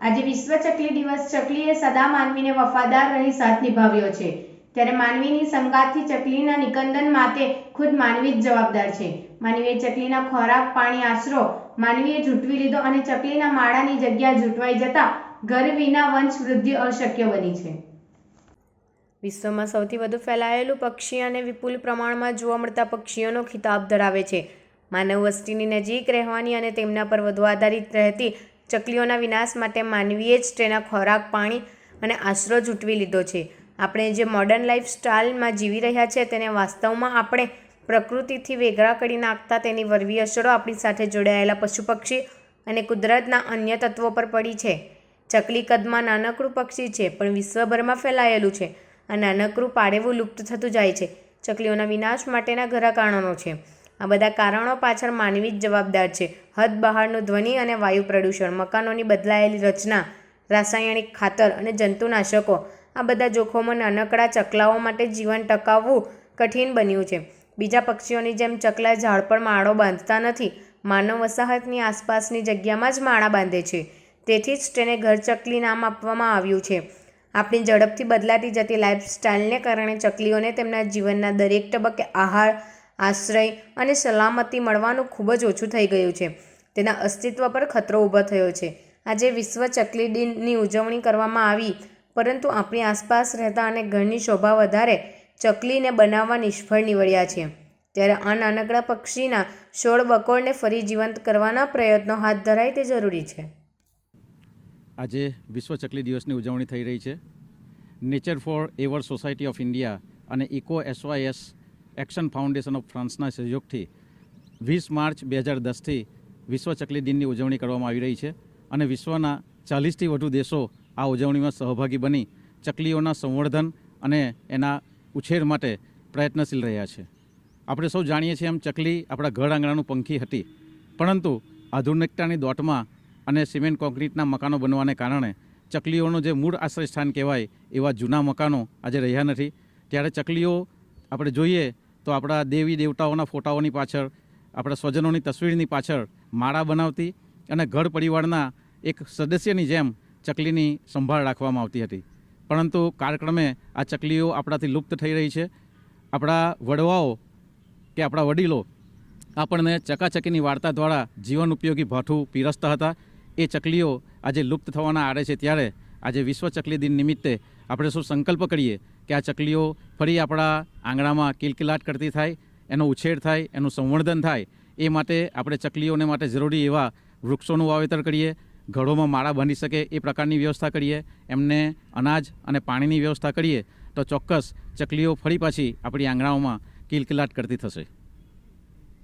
આજે વિશ્વ ચકલી દિવસ ચકલીએ સદા માનવીને વફાદાર રહી સાથ નિભાવ્યો છે. ત્યારે માનવીની સંગાતથી ચકલીના નિકંદન માટે ખુદ માનવી જ જવાબદાર છે. માનવીએ ચકલીના ખોરાક, પાણી, આશરો માનવીએ ઝૂંટવી લીધો અને ચકલીના માળાની જગ્યા ઝૂંટવાઈ જતા ઘર વિના વંશ વૃદ્ધિ અશક્ય બની છે. વિશ્વમાં સૌથી વધુ ફેલાયેલું પક્ષી અને વિપુલ પ્રમાણમાં જોવા મળતા પક્ષીઓનો ખિતાબ ધરાવે છે. માનવ વસ્તીની નજીક રહેવાની અને તેમના પર વધુ આધારિત રહેતી ચકલીઓના વિનાશ માટે માનવીએ જ તેના ખોરાક, પાણી અને આશરો ઝૂંટવી લીધો છે. આપણે જે મોડર્ન લાઈફ સ્ટાઇલમાં જીવી રહ્યા છે તેને વાસ્તવમાં આપણે પ્રકૃતિથી વેગળા કરી નાખતા તેની વરવી અસરો આપણી સાથે જોડાયેલા પશુ પક્ષી અને કુદરતના અન્ય તત્વો પર પડી છે. ચકલી કદમાં નાનકડું પક્ષી છે, પણ વિશ્વભરમાં ફેલાયેલું છે. આ નાનકડું પાડેવું લુપ્ત થતું જાય છે. ચકલીઓના વિનાશ માટેના ઘરા કારણો છે. આ બધા કારણો પાછળ માનવી જ જવાબદાર છે. હદ બહારનું ધ્વનિ અને વાયુ પ્રદૂષણ, મકાનોની બદલાયેલી રચના, રાસાયણિક ખાતર અને જંતુનાશકો, આ બધા જોખમો નાનકડા ચકલાઓ માટે જીવન ટકાવવું કઠિન બન્યું છે. બીજા પક્ષીઓની જેમ ચકલા ઝાડ પર માળો બાંધતા નથી, માનવ વસાહતની આસપાસની જગ્યામાં જ માળા બાંધે છે. તેથી જ તેને ઘરચકલી નામ આપવામાં આવ્યું છે. આપણી ઝડપથી બદલાતી જતી લાઈફસ્ટાઈલને કારણે ચકલીઓને તેમના જીવનના દરેક તબક્કે આહાર આશ્રય અને સલામતી મળવાનું ખૂબ જ ઓછું થઈ ગયું છે. તેના અસ્તિત્વ પર ખતરો ઊભો થયો છે. આજે વિશ્વ ચકલી દિનની ઉજવણી કરવામાં આવી, પરંતુ આપણી આસપાસ રહેતા અને ઘરની શોભા વધારે ચકલીને બનાવવા નિષ્ફળ નીવડ્યા છે. ત્યારે આ નાનકડા પક્ષીના છોડ બકોળને ફરી જીવંત કરવાના પ્રયત્નો હાથ ધરાય તે જરૂરી છે. આજે વિશ્વ ચકલી દિવસની ઉજવણી થઈ રહી છે. Nature for ever society of India અને eco SYS action foundation of ફ્રાન્સના સહયોગથી વીસ માર્ચ બે હજાર દસથી વિશ્વ ચકલી દિનની ઉજવણી કરવામાં આવી રહી છે અને વિશ્વના ચાલીસથી વધુ દેશો આ ઉજવણીમાં સહભાગી બની ચકલીઓના સંવર્ધન અને એના ઉછેર માટે પ્રયત્નશીલ રહ્યા છે. આપણે સૌ જાણીએ છીએ એમ ચકલી આપણા ઘર આંગણાનું પંખી હતી. પરંતુ આધુનિકતાની દોટમાં અને સિમેન્ટ કોન્ક્રીટના મકાનો બનવાને કારણે ચકલીઓનું જે મૂળ આશ્રય સ્થાન કહેવાય એવા જૂના મકાનો આજે રહ્યા નથી. ત્યારે ચકલીઓ આપણે જોઈએ તો આપણા દેવી દેવતાઓના ફોટાઓની પાછળ, આપણા સ્વજનોની તસવીરની પાછળ માળા બનાવતી અને ઘર પરિવારના એક સદસ્યની જેમ ચકલીની સંભાળ રાખવામાં આવતી હતી. પરંતુ કાળક્રમે આ ચકલીઓ આપણાથી લુપ્ત થઈ રહી છે. આપણા વડવાઓ કે આપણા વડીલો આપણને ચકાચકીની વાર્તા દ્વારા જીવન ઉપયોગી ભાઠું પીરસતા હતા. એ ચકલીઓ આજે લુપ્ત થવાના આરે છે. ત્યારે આજે વિશ્વ ચકલી દિન નિમિત્તે આપણે શું સંકલ્પ કરીએ? કે આ ચકલીઓ ફરી આપણા આંગણામાં કિલકિલાટ કરતી થાય, એનો ઉછેર થાય, એનું સંવર્ધન થાય, એ માટે આપણે ચકલીઓને માટે જરૂરી એવા વૃક્ષોનું વાવેતર કરીએ, ઘરોમાં માળા બાંધી શકે, એ પ્રકારની વ્યવસ્થા કરીએ, એમને અનાજ અને પાણીની વ્યવસ્થા કરીએ, તો ચોક્કસ ચકલીઓ ફરી પાછી આપણી આંગણાઓમાં કિલકિલાટ કરતી થશે.